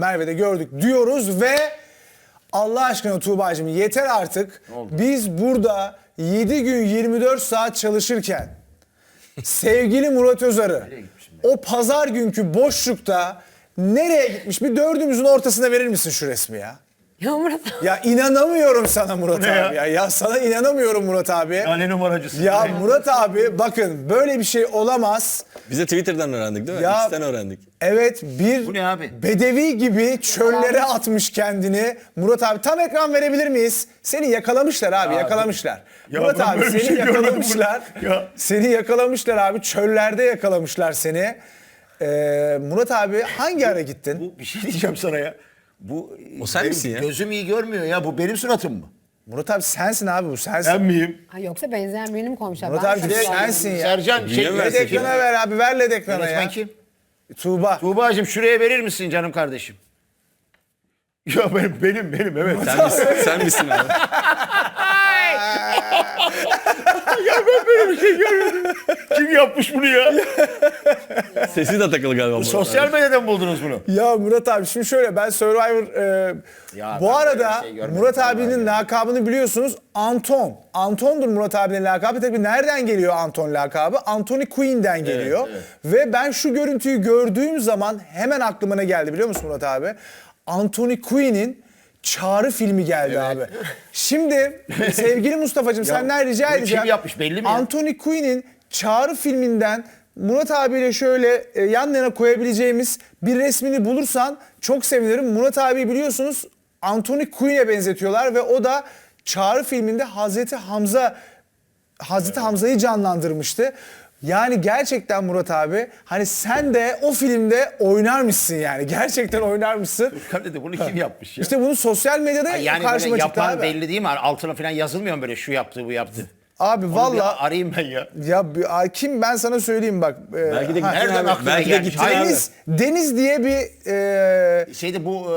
Merve'de gördük diyoruz ve Allah aşkına Tuğba'cığım yeter artık. Biz burada 7 gün 24 saat çalışırken sevgili Murat Özarı o pazar günkü boşlukta nereye gitmiş? Bir dördümüzün ortasına verir misin şu resmi ya? Ya Murat abi. Ya inanamıyorum sana Murat ne ya? abi ya. Ya sana inanamıyorum Murat abi. Ya ne numaracısın? Ya Murat abi bakın böyle bir şey olamaz. Biz de Twitter'dan öğrendik değil mi? Ya- X'ten öğrendik. Evet bir Bu ne abi? bedevi gibi çöllere atmış kendini. Murat abi tam ekran verebilir miyiz? Seni yakalamışlar abi yakalamışlar. Ya Murat abi seni şey yakalamışlar. Ya. Seni yakalamışlar abi çöllerde yakalamışlar seni. Ee, Murat abi hangi ara gittin? Bu bir şey diyeceğim sana ya. Bu O sen benim misin ya? Gözüm iyi görmüyor ya. Bu benim suratım mı? Murat abi sensin abi bu sensin. Ben miyim? Ha, yoksa benzeyen birini mi koymuşlar? Murat Ben abi şaşırdım. sensin ya. Sercan Niye şey, versin LED ekrana ver abi ver LED ekrana Yönetmen ya. kim? Tuğba. Tuğba'cığım şuraya verir misin canım kardeşim? Ya benim benim benim evet. Sen misin, sen misin abi? Böyle bir şey görmedim. Kim yapmış bunu ya? Sesi de takılı galiba. Sosyal medyadan buldunuz bunu? Ya Murat abi şimdi şöyle ben Survivor e, Ya bu ben arada böyle bir şey görmedim Murat vallahi abinin ya. lakabını biliyorsunuz Anton. Anton'dur Murat abinin lakabı. Tabii nereden geliyor Anton lakabı? Anthony Quinn'den geliyor. Ve ben şu görüntüyü gördüğüm zaman hemen aklıma ne geldi biliyor musun Murat abi? Anthony Quinn'in Çağrı filmi geldi abi. Şimdi sevgili Mustafa'cığım senden rica bunu kim edeceğim. yapmış belli mi ya? Anthony Quinn'in Çağrı filminden Murat abiyle şöyle e, yan yana koyabileceğimiz bir resmini bulursan çok sevinirim. Murat abi biliyorsunuz Anthony Quinn'e benzetiyorlar ve o da Çağrı filminde Hazreti Hamza Hazreti Hamza'yı canlandırmıştı. Yani gerçekten Murat abi hani sen de o filmde oynarmışsın yani. Gerçekten oynarmışsın. Dedi bunu kim yapmış ya? İşte bunu sosyal medyada yani karşıma böyle çıktı yapan abi. belli değil mi? Altına falan yazılmıyor mu böyle şu yaptı bu yaptı? Abi Onu valla bir arayayım ben ya. ya bir- ay, kim ben sana söyleyeyim bak. e, Belki de ha, gittin nereden abi. aklına Belki de gelmiş? gittin abi. Deniz, Deniz diye bir e, Şeyde bu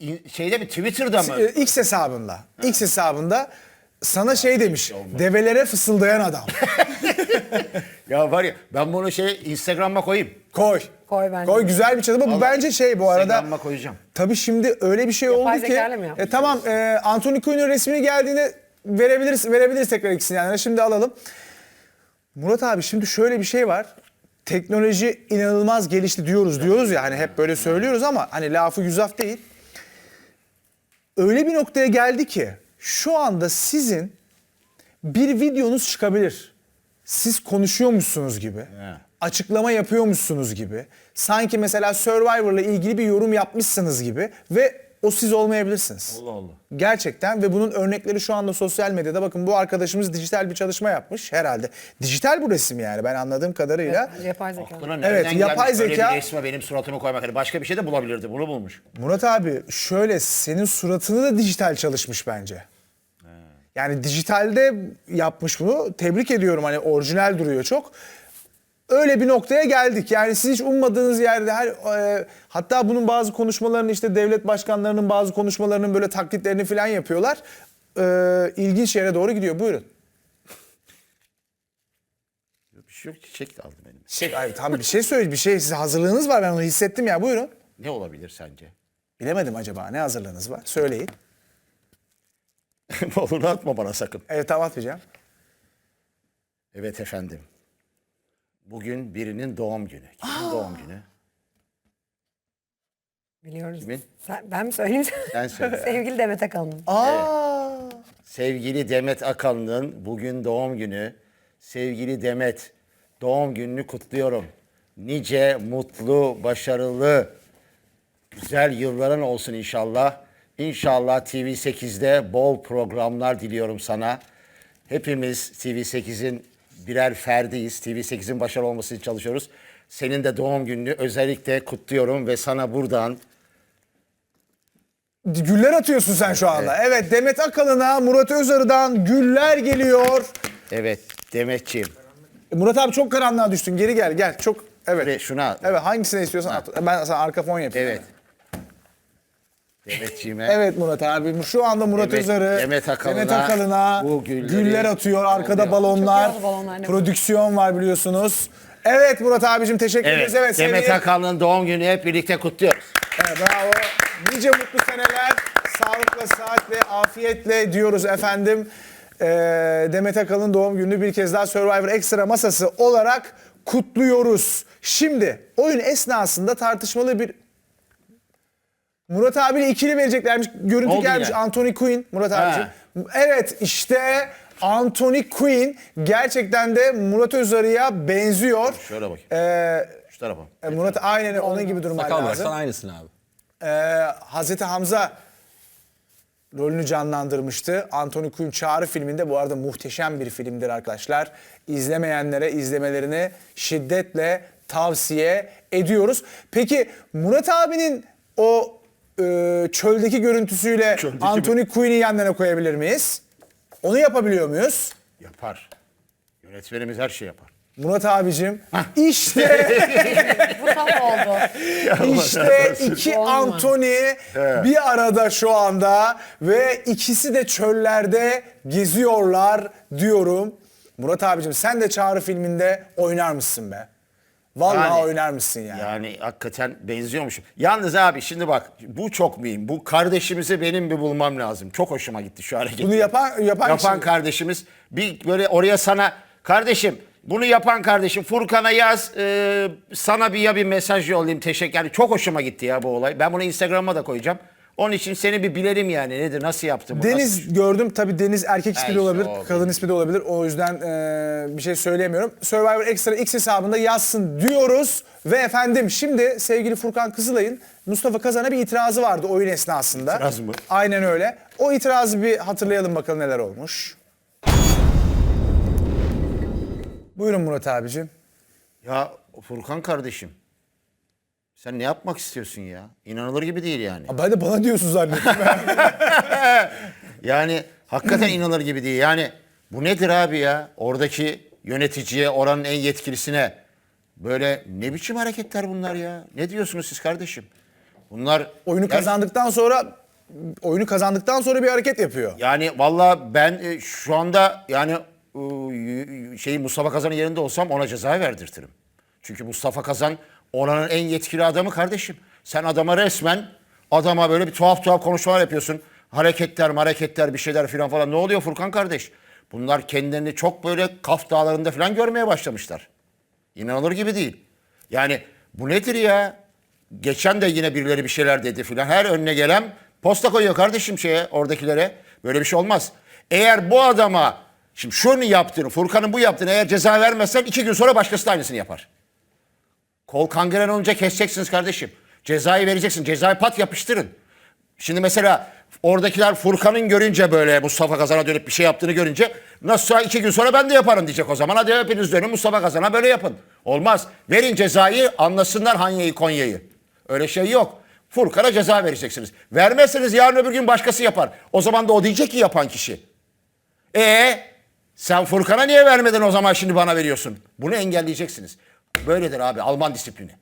e, şeyde mi Twitter'da mı? e, X hesabında, X hesabında sana şey demiş. Develere fısıldayan adam. Ya var ya ben bunu şey Instagram'a koyayım. Koy. Koy bence. Koy güzel bir çalışma. Bu bence şey bu arada. Instagram'a koyacağım. Tabii şimdi öyle bir şey oldu ki. zekayla mı yapmış? E, tamam e, Anthony Quinn'in resmini geldiğinde verebiliriz verebiliriz tekrar ikisini yani. Şimdi alalım. Murat abi şimdi şöyle bir şey var. Teknoloji inanılmaz gelişti diyoruz diyoruz ya hani hep böyle söylüyoruz ama hani lafı güzaf değil. Öyle bir noktaya geldi ki şu anda sizin bir videonuz çıkabilir. Siz konuşuyormuşsunuz gibi. Açıklama yapıyormuşsunuz gibi. Sanki mesela Survivor'la ilgili bir yorum yapmışsınız gibi ve o siz olmayabilirsiniz. Allah Allah. Gerçekten ve bunun örnekleri şu anda sosyal medyada. Bakın bu arkadaşımız dijital bir çalışma yapmış herhalde. Dijital bu resim yani ben anladığım kadarıyla. Yapay zeka. Aklına Evet, yapay böyle zeka- bir resme benim suratımı koymak? Hani başka bir şey de bulabilirdi. Bunu bulmuş. Murat abi şöyle senin suratını da dijital çalışmış bence. Yani dijitalde yapmış bunu. Tebrik ediyorum hani orijinal duruyor çok. Öyle bir noktaya geldik. Yani siz hiç ummadığınız yerde her e, hatta bunun bazı konuşmalarını işte devlet başkanlarının bazı konuşmalarının böyle taklitlerini falan yapıyorlar. E, ilginç yere doğru gidiyor. Buyurun. Bir şey yok çiçek aldı benim. Şey, ay, tam bir şey söyle, bir şey siz hazırlığınız var ben onu hissettim ya. Buyurun. Ne olabilir sence? Bilemedim acaba ne hazırlığınız var? Söyleyin. Onu atma bana sakın. Evet tamam atmayacağım. Evet efendim. Bugün birinin doğum günü. Kimin doğum günü? Biliyoruz. Kimin? Sen, ben mi söyleyeyim? Sen söyle. Sevgili Demet Akalın. Aa. Sevgili Demet Akalın'ın bugün doğum günü. Sevgili Demet, doğum gününü kutluyorum. Nice, mutlu, başarılı, güzel yılların olsun inşallah. İnşallah TV8'de bol programlar diliyorum sana. Hepimiz TV8'in birer ferdiyiz. TV8'in başarılı olması için çalışıyoruz. Senin de doğum gününü özellikle kutluyorum ve sana buradan Güller atıyorsun sen şu anda. Evet, Demet Akalın'a Murat Özarı'dan güller geliyor. evet Demetciğim Murat abi çok karanlığa düştün. Geri gel gel. Çok evet. ve şuna Evet hangisini istiyorsan at. Ben sana arka fon yapayım. Evet. Demetciğime. Evet Murat abi. Şu anda Murat Demet- Özarı Demet Akalın'a Demet Akalın'a bu gülleri- güller atıyor. Arkada balonlar. Oldu balonlar, ne Prodüksiyon var biliyorsunuz. Evet Murat abicim teşekkür ederiz. Evet. Evet, Demet Akalın'ın doğum gününü hep birlikte kutluyoruz. Evet, Bravo. Nice mutlu seneler. Sağlıkla, saatle, afiyetle diyoruz efendim. Ee, Demet Akalın doğum gününü bir kez daha Survivor Extra masası olarak kutluyoruz. Şimdi oyun esnasında tartışmalı bir Murat abiyle ikili vereceklermiş. Görüntü Oldu gelmiş. yine. Anthony Quinn. Murat Ha. abicim. Evet işte Anthony Quinn gerçekten de Murat Özarı'ya benziyor. Şöyle bak. Ee, Şu tarafa. e, Murat aynen onun gibi durman Sakal lazım. bıraksan aynısını abi. Ee, Hazreti Hamza rolünü canlandırmıştı. Anthony Quinn Çağrı filminde bu arada muhteşem bir filmdir arkadaşlar. İzlemeyenlere izlemelerini şiddetle tavsiye ediyoruz. Peki Murat abinin o e, çöldeki görüntüsüyle Çöldeki Anthony Quinn'i yan yana koyabilir miyiz? Onu yapabiliyor muyuz? Yapar. Yönetmenimiz her şey yapar. Murat abicim işte Bu tam oldu. İşte iki. Anthony bir arada şu anda ve ikisi de çöllerde geziyorlar diyorum. Murat abicim sen de Çağrı filminde oynar mısın be? Vallahi Yani- oynar mısın yani? Yani hakikaten benziyormuşum. Yalnız abi şimdi bak bu çok mühim. Bu kardeşimizi benim bir bulmam lazım. Çok hoşuma gitti şu hareket. Bunu yapan yapan, yapan kişi- kardeşimiz bir böyle oraya sana kardeşim bunu yapan kardeşim Furkan'a yaz e, sana bir ya bir mesaj yollayayım teşekkür yani çok hoşuma gitti ya bu olay. Ben bunu Instagram'a da koyacağım. Onun için seni bir bilelim yani nedir nasıl yaptı bu? Deniz gördüm. Tabii Deniz erkek ismi de işte olabilir, o kadın ismi de olabilir. O yüzden e, bir şey söyleyemiyorum. Survivor Extra X hesabında yazsın diyoruz. Ve efendim şimdi sevgili Furkan Kızılay'ın Mustafa Kazan'a bir itirazı vardı oyun esnasında. İtiraz mı? Aynen öyle. O itirazı bir hatırlayalım bakalım neler olmuş. Buyurun Murat abicim. Ya Furkan kardeşim sen ne yapmak istiyorsun ya? İnanılır gibi değil yani. Abi ben de bana diyorsun zannettim. Yani hakikaten inanılır gibi değil. Yani bu nedir abi ya? Oradaki yöneticiye, oranın en yetkilisine böyle ne biçim hareketler bunlar ya? Ne diyorsunuz siz kardeşim? Bunlar oyunu Ger- kazandıktan sonra oyunu kazandıktan sonra bir hareket yapıyor. Yani valla ben e, şu anda yani e, şey Mustafa Kazan'ın yerinde olsam ona ceza verdirtirim. Çünkü Mustafa Kazan oranın en yetkili adamı kardeşim. Sen adama resmen adama böyle bir tuhaf tuhaf konuşmalar yapıyorsun. Hareketler, hareketler bir şeyler filan falan. Ne oluyor Furkan kardeş? Bunlar kendilerini çok böyle Kaf Dağları'nda falan görmeye başlamışlar. İnanılır gibi değil. Yani bu nedir ya? Geçen de yine birileri bir şeyler dedi filan. Her önüne gelen posta koyuyor kardeşim şeye oradakilere. Böyle bir şey olmaz. Eğer bu adama şimdi şunu yaptığını, Furkan'ın bu yaptığını eğer ceza vermezsen iki gün sonra başkası da aynısını yapar. Kol kangren olunca keseceksiniz kardeşim. Cezayı vereceksin. Cezayı pat yapıştırın. Şimdi mesela oradakiler Furkan'ın görünce böyle Mustafa Kazan'a dönüp bir şey yaptığını görünce nasılsa iki gün sonra ben de yaparım diyecek o zaman. Hadi hepiniz dönün Mustafa Kazan'a böyle yapın. Olmaz. Verin cezayı anlasınlar Hanya'yı Konya'yı. Öyle şey yok. Furkan'a ceza vereceksiniz. Vermezseniz yarın öbür gün başkası yapar. O zaman da o diyecek ki yapan kişi. E sen Furkan'a niye vermedin o zaman şimdi bana veriyorsun? Bunu engelleyeceksiniz. Böyledir abi Alman disiplini.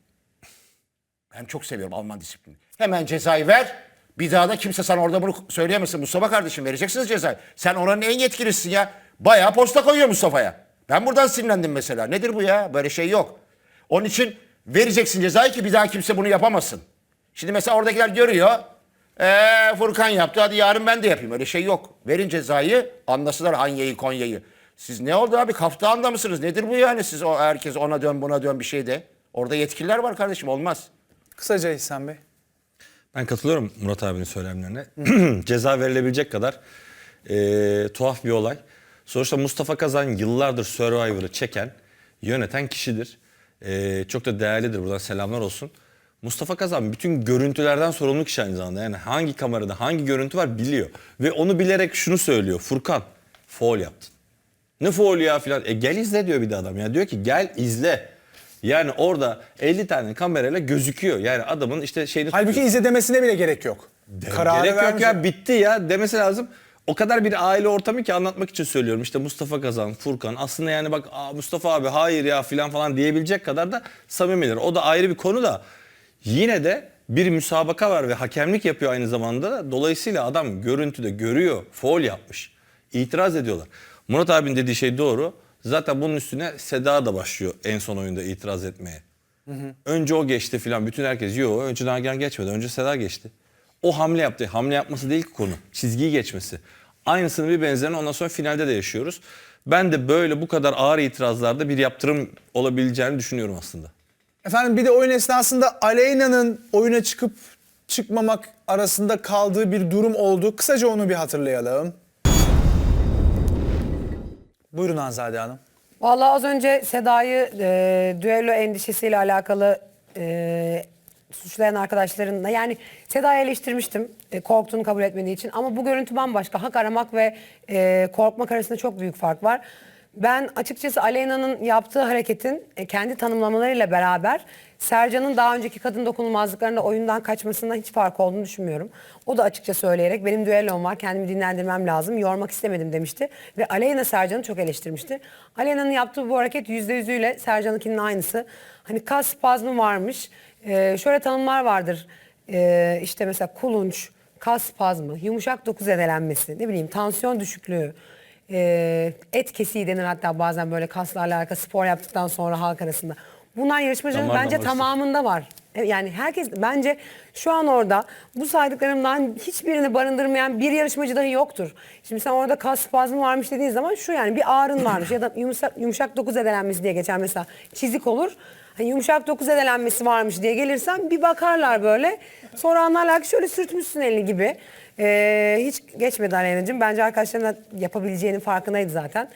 Ben çok seviyorum Alman disiplini. Hemen cezayı ver. Bir daha da kimse sana orada bunu söyleyemesin. Mustafa kardeşim vereceksiniz cezayı. Sen oranın en yetkilisisin ya. Bayağı posta koyuyor Mustafa'ya. Ben buradan sinirlendim mesela. Nedir bu ya? Böyle şey yok. Onun için vereceksin cezayı ki bir daha kimse bunu yapamasın. Şimdi mesela oradakiler görüyor. Ee, Furkan yaptı hadi yarın ben de yapayım. Öyle şey yok. Verin cezayı anlasınlar Hanya'yı Konya'yı. Siz ne oldu abi kaftağında mısınız? Nedir bu yani siz o herkes ona dön buna dön bir şey de. Orada yetkililer var kardeşim olmaz. Kısaca İhsan Bey. Ben katılıyorum Murat abinin söylemlerine. Ceza verilebilecek kadar eee, tuhaf bir olay. Sonuçta Mustafa Kazan yıllardır Survivor'ı çeken, yöneten kişidir. Eee, çok da değerlidir. Buradan selamlar olsun. Mustafa Kazan bütün görüntülerden sorumlu kişi aynı zamanda. Yani hangi kamerada hangi görüntü var biliyor. Ve onu bilerek şunu söylüyor. Furkan, foul yaptın. Ne foul ya filan. E gel izle diyor bir de adam ya. Diyor ki gel izle. Yani orada 50 tane kamerayla gözüküyor. Yani adamın işte şeyini Halbuki tutuyor. izle demesine bile gerek yok. Kararı Gerek yok vermiş. ya bitti ya demesi lazım. O kadar bir aile ortamı ki anlatmak için söylüyorum. İşte Mustafa Kazan, Furkan aslında yani bak Mustafa abi hayır ya filan falan diyebilecek kadar da samimiler. O da ayrı bir konu da yine de bir müsabaka var ve hakemlik yapıyor aynı zamanda. da. Dolayısıyla adam görüntüde görüyor, foul yapmış. İtiraz ediyorlar. Murat abinin dediği şey doğru. Zaten bunun üstüne Seda da başlıyor en son oyunda itiraz etmeye. Önce o geçti filan. Bütün herkes yok. Önce Nagihan geçmedi. Önce Seda geçti. O hamle yaptı. Hamle yapması değil ki konu. Çizgiyi geçmesi. Aynısını bir benzerini ondan sonra finalde de yaşıyoruz. Ben de böyle bu kadar ağır itirazlarda bir yaptırım olabileceğini düşünüyorum aslında. Efendim bir de oyun esnasında Aleyna'nın oyuna çıkıp çıkmamak arasında kaldığı bir durum oldu. Kısaca onu bir hatırlayalım. Buyurun Hanzade Hanım. Vallahi az önce Seda'yı e, düello endişesiyle alakalı e, suçlayan arkadaşlarınla yani Seda'yı eleştirmiştim e, korktuğunu kabul etmediği için ama bu görüntü bambaşka. Hak aramak ve e, korkmak arasında çok büyük fark var. Ben açıkçası Aleyna'nın yaptığı hareketin e, kendi tanımlamalarıyla beraber Sercan'ın daha önceki kadın dokunulmazlıklarında oyundan kaçmasından hiç fark olduğunu düşünmüyorum. O da açıkça söyleyerek benim düellom var kendimi dinlendirmem lazım yormak istemedim demişti. Ve Aleyna Sercan'ı çok eleştirmişti. Aleyna'nın yaptığı bu hareket yüzde yüzüyle Sercan'ınkinin aynısı. Hani kas spazmı varmış. Ee, şöyle tanımlar vardır. Ee, işte mesela kulunç, kas spazmı, yumuşak doku zedelenmesi, ne bileyim tansiyon düşüklüğü, e, et kesiği denir hatta bazen böyle kaslarla alakalı spor yaptıktan sonra halk arasında. Bunlar yarışmacının Damar bence damar tamamında var. E, Yani herkes bence şu an orada bu saydıklarımdan hiçbirini barındırmayan bir yarışmacı dahi yoktur. Şimdi sen orada kas spazmı varmış dediğin zaman şu yani bir ağrın varmış ya da yumuşak, yumuşak doku zedelenmesi diye geçer mesela çizik olur. Hani yumuşak doku zedelenmesi varmış diye gelirsen bir bakarlar böyle. Sonra anlarlar ki şöyle sürtmüşsün elini gibi. Ee, hiç geçmedi Aleyna'cığım. Bence arkadaşlarına yapabileceğinin farkındaydı zaten.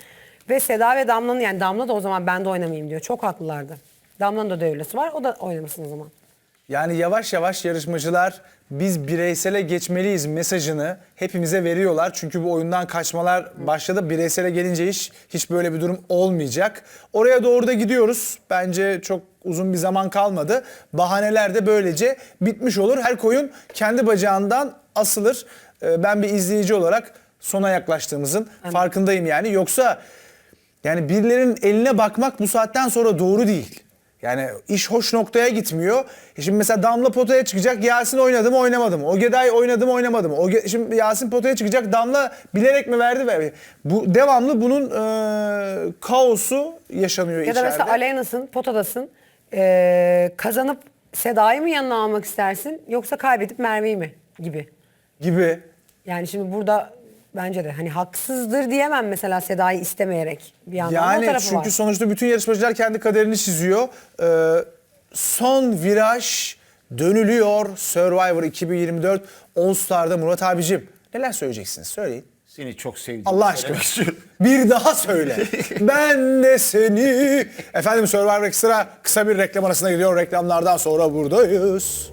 Ve Seda ve Damla'nın yani Damla da o zaman ben de oynamayayım diyor. Çok haklılardı. Damla'nın da düellosu var. O da oynamasın o zaman. Yani yavaş yavaş yarışmacılar biz bireysele geçmeliyiz mesajını hepimize veriyorlar. Çünkü bu oyundan kaçmalar başladı. Bireysele gelince hiç hiç böyle bir durum olmayacak. Oraya doğru da gidiyoruz. Bence çok uzun bir zaman kalmadı. Bahaneler de böylece bitmiş olur. Her koyun kendi bacağından asılır. Ee, Ben bir izleyici olarak sona yaklaştığımızın farkındayım yani. Yoksa yani birilerinin eline bakmak bu saatten sonra doğru değil. Yani iş hoş noktaya gitmiyor. E Şimdi mesela Damla potaya çıkacak. Yasin oynadı mı oynamadı mı? Ogeday oynadı mı oynamadı mı? Oge, şimdi Yasin potaya çıkacak. Damla bilerek mi verdi? Ver- Bu devamlı bunun e, kaosu yaşanıyor Ya da içeride. mesela Aleyna'sın, potadasın. Ee, kazanıp Seda'yı mı yanına almak istersin yoksa kaybedip Merve'yi mi gibi. gibi. Yani şimdi burada bence de hani haksızdır diyemem mesela Seda'yı istemeyerek bir yandan da o Yani tarafı çünkü var. sonuçta bütün yarışmacılar kendi kaderini çiziyor. Ee, son viraj dönülüyor. Survivor 2024 All Star'da Murat abicim. Neler söyleyeceksiniz? Söyleyin. Seni çok sevdim. Allah aşkına. Bir daha söyle. ben de seni. Efendim Survivor Extra kısa bir reklam arasına gidiyor. Reklamlardan sonra buradayız.